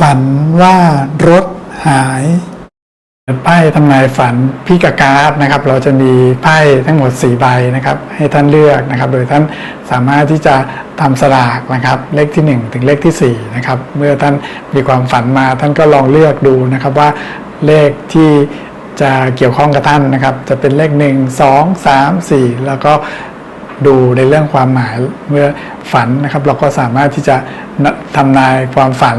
ฝันว่ารถหายไพ่ทำนายฝันพี่กากาศนะครับ เราจะมีไพ่ทั้งหมด 4 ใบนะครับ ให้ท่านเลือกนะครับ โดยท่านสามารถที่จะทำสลากนะครับ เลขที่ 1 ถึงเลขที่ 4 นะครับ เมื่อท่านมีความฝันมาท่านก็ลองเลือกดูนะครับว่าเลขที่จะเกี่ยวข้องกับท่านนะครับ จะเป็นเลข 1 2 3 4 แล้วก็ดูในเรื่องความหมายเมื่อฝันนะครับ เราก็สามารถที่จะทำนายความฝัน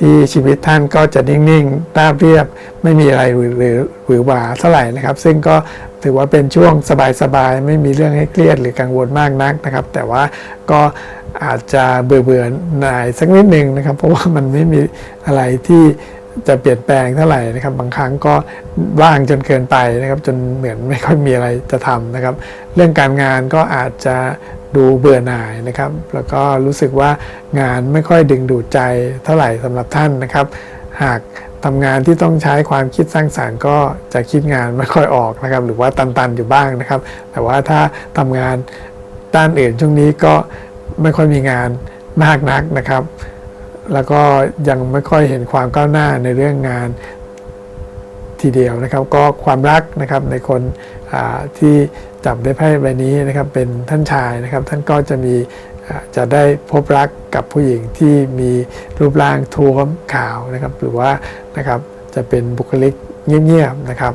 ที่ชีวิตท่านก็จะนิ่งๆราบเรียบ ไม่มีอะไรหรือหรือหวาเท่าไหร่นะครับ ซึ่งก็ถือว่าเป็นช่วงสบายๆ ไม่มีเรื่องให้เครียดหรือกังวลมากนักนะครับ แต่ว่าก็อาจจะเบื่อเบื่อๆหน่ายสักนิดหนึ่งนะครับ เพราะว่ามันไม่มีอะไรที่จะเปลี่ยนแปลงเท่าไหร่นะครับ บางครั้งก็ว่างจนเกินไปนะครับ จนเหมือนไม่ค่อยมีอะไรจะทำนะครับ เรื่องการงานก็อาจจะ ดูเบื่อหน่ายนะครับ แล้วก็รู้สึกว่างานไม่ค่อยดึงดูดใจเท่าไหร่สำหรับท่านนะครับ หากทำงานที่ต้องใช้ความคิดสร้างสารรค์ก็จะคิดงานไม่ค่อยออกนะครับ หรือว่าตันๆอยู่บ้างนะครับ แต่ว่าถ้าทำงานด้านอื่นช่วงนี้ก็ไม่ค่อยมีงานมากนักนะครับ แล้วก็ยังไม่ค่อยเห็นความก้าวหน้าในเรื่องงานทีเดียวนะครับ ก็ความรักนะครับในคนที่ จับได้ไพ่ใบนี้นะครับเป็นท่านชายนะครับ ท่านก็จะมีจะได้พบรักกับผู้หญิงที่มีรูปร่างท้วมขาวนะครับ หรือว่านะครับจะเป็นบุคลิกเงียบๆนะครับ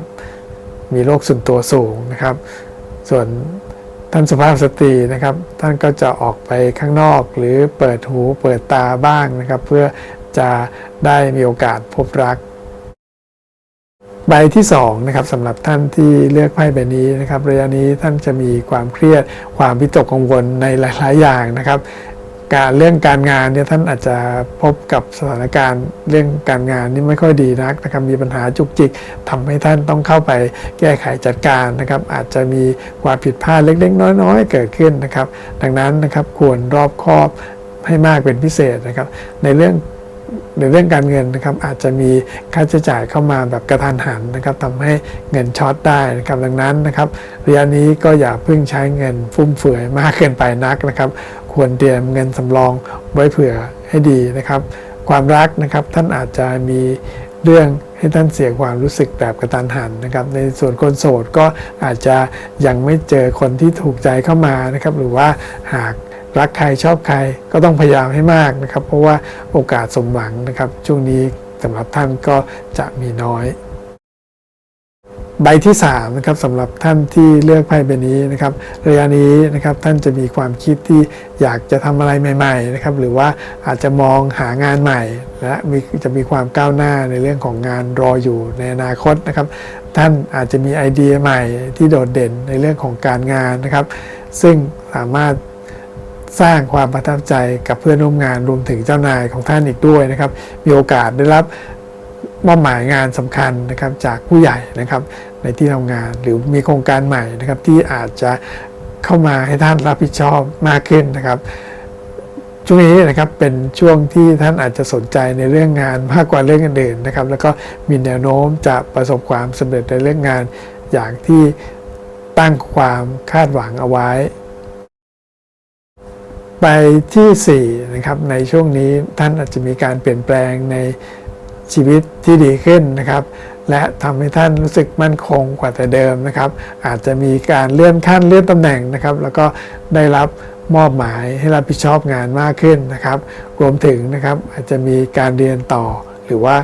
มีโรคส่วนตัวสูงนะครับ ส่วนท่านสุภาพสตรีนะครับ ท่านก็จะออกไปข้างนอก หรือเปิดหูเปิดตาบ้างนะครับ เพื่อจะได้มีโอกาสพบรัก ใบที่2นะครับสำหรับท่านที่เลือกไพ่ใบนี้นะครับระยะนี้ท่านจะมีความเครียด ความวิตกกังวลในหลาย ๆ อย่างนะครับ การเรื่องการงานเนี่ยท่านอาจจะพบกับสถานการณ์เรื่องการงานนี่ไม่ค่อยดีนักนะครับมีปัญหาจุกจิกทำให้ท่านต้องเข้าไปแก้ไขจัดการนะครับ อาจจะมีความผิดพลาดเล็ก ๆ น้อย ๆ เกิดขึ้นนะครับ ดังนั้นนะครับควรรอบคอบให้มากเป็นพิเศษนะครับ ในเรื่อง ในเรื่องการเงินนะครับอาจจะมีค่าใช้จ่ายเข้ามาแบบกระทันหันนะครับทำให้เงินช็อตได้นะครับดังนั้นนะครับระยะนี้ก็อย่าเพิ่งใช้เงินฟุ่มเฟือยมากเกินไปนักนะครับ ควรเตรียมเงินสำรองไว้เผื่อให้ดีนะครับ ความรักนะครับท่านอาจจะมีเรื่องให้ท่านเสียความรู้สึกแบบกระตันหันนะครับ ในส่วนคนโสดก็อาจจะยังไม่เจอคนที่ถูกใจเข้ามานะครับ หรือว่าหาก รักใครชอบใครก็ต้องพยายามให้มากนะครับ เพราะว่าโอกาสสมหวังนะครับ ช่วงนี้สำหรับท่านก็จะมีน้อย ใบที่3นะครับสำหรับท่านที่เลือกไพ่ใบนี้นะครับระยะนี้นะครับท่านจะมีความคิดที่อยากจะทำอะไรใหม่ๆนะครับหรือว่าอาจจะมองหางานใหม่และมีจะมีความก้าวหน้าในเรื่องของงานรออยู่ในอนาคตนะครับ ท่านอาจจะมีไอเดียใหม่ที่โดดเด่นในเรื่องของการงานนะครับ ซึ่งสามารถ สร้างความประทับใจกับเพื่อนร่วมงานรวมถึงเจ้านายของท่านอีกด้วยนะครับ มีโอกาสได้รับมอบหมายงานสำคัญนะครับจากผู้ใหญ่นะครับในที่ทำงานหรือมีโครงการใหม่นะครับที่อาจจะเข้ามาให้ท่านรับผิดชอบมากขึ้นนะครับ ช่วงนี้นะครับเป็นช่วงที่ท่านอาจจะสนใจในเรื่องงานมากกว่าเรื่องอื่นๆนะครับ แล้วก็มีแนวโน้มจะประสบความสำเร็จในเรื่องงานอย่างที่ตั้งความคาดหวังเอาไว้ ไปที่4นะครับในช่วงนี้ท่านอาจจะมีการเปลี่ยนแปลงในชีวิตที่ดีขึ้นนะครับ และทำให้ท่านรู้สึกมั่นคงกว่าแต่เดิมนะครับ อาจจะมีการเลื่อนขั้นเลื่อนตำแหน่งนะครับ แล้วก็ได้รับมอบหมายให้รับผิดชอบงานมากขึ้นนะครับ รวมถึงนะครับอาจจะมีการเรียนต่อหรือว่า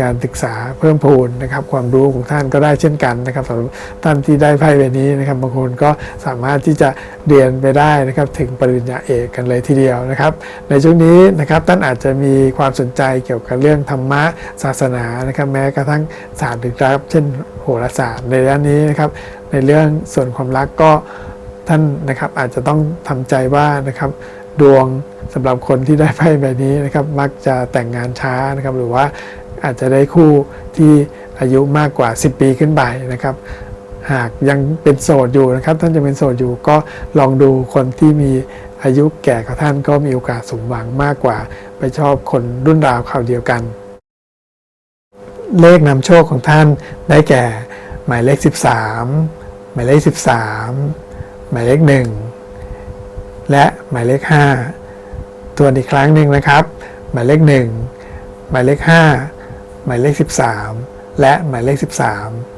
การศึกษาเพิ่มพูนนะครับความรู้ของท่านก็ได้เช่นกันนะครับสำหรับท่านที่ได้ไพ่ใบนี้นะครับบางคนก็สามารถที่จะเรียนไปได้นะครับถึงปริญญาเอกกันเลยทีเดียวนะครับ ในช่วงนี้นะครับท่านอาจจะมีความสนใจเกี่ยวกับเรื่องธรรมะศาสนานะครับแม้กระทั่งศาสตร์ลึกลับเช่นโหราศาสตร์ในด้านนี้นะครับในเรื่องส่วนความรักก็ท่านนะครับอาจจะต้องทำใจว่านะครับดวงสำหรับคนที่ได้ไพ่ใบนี้นะครับมักจะแต่งงานช้านะครับหรือว่า อาจจะได้คู่ที่อายุมากกว่า 10 ปีขึ้นไปนะครับ หากยังเป็นโสดอยู่นะครับ ท่านจะเป็นโสดอยู่ก็ลองดูคนที่มีอายุแก่กว่าท่านก็มีโอกาสสมหวังมากกว่า ไปชอบคนรุ่นราวคราวเดียวกัน เลขนำโชคของท่านได้แก่ หมายเลข 13 หมายเลข 13 หมายเลข 1 และหมายเลข 5 ตัวอีกครั้งหนึ่งนะครับ หมายเลข 1 หมายเลข 5 หมายเลข 13 และหมายเลข 13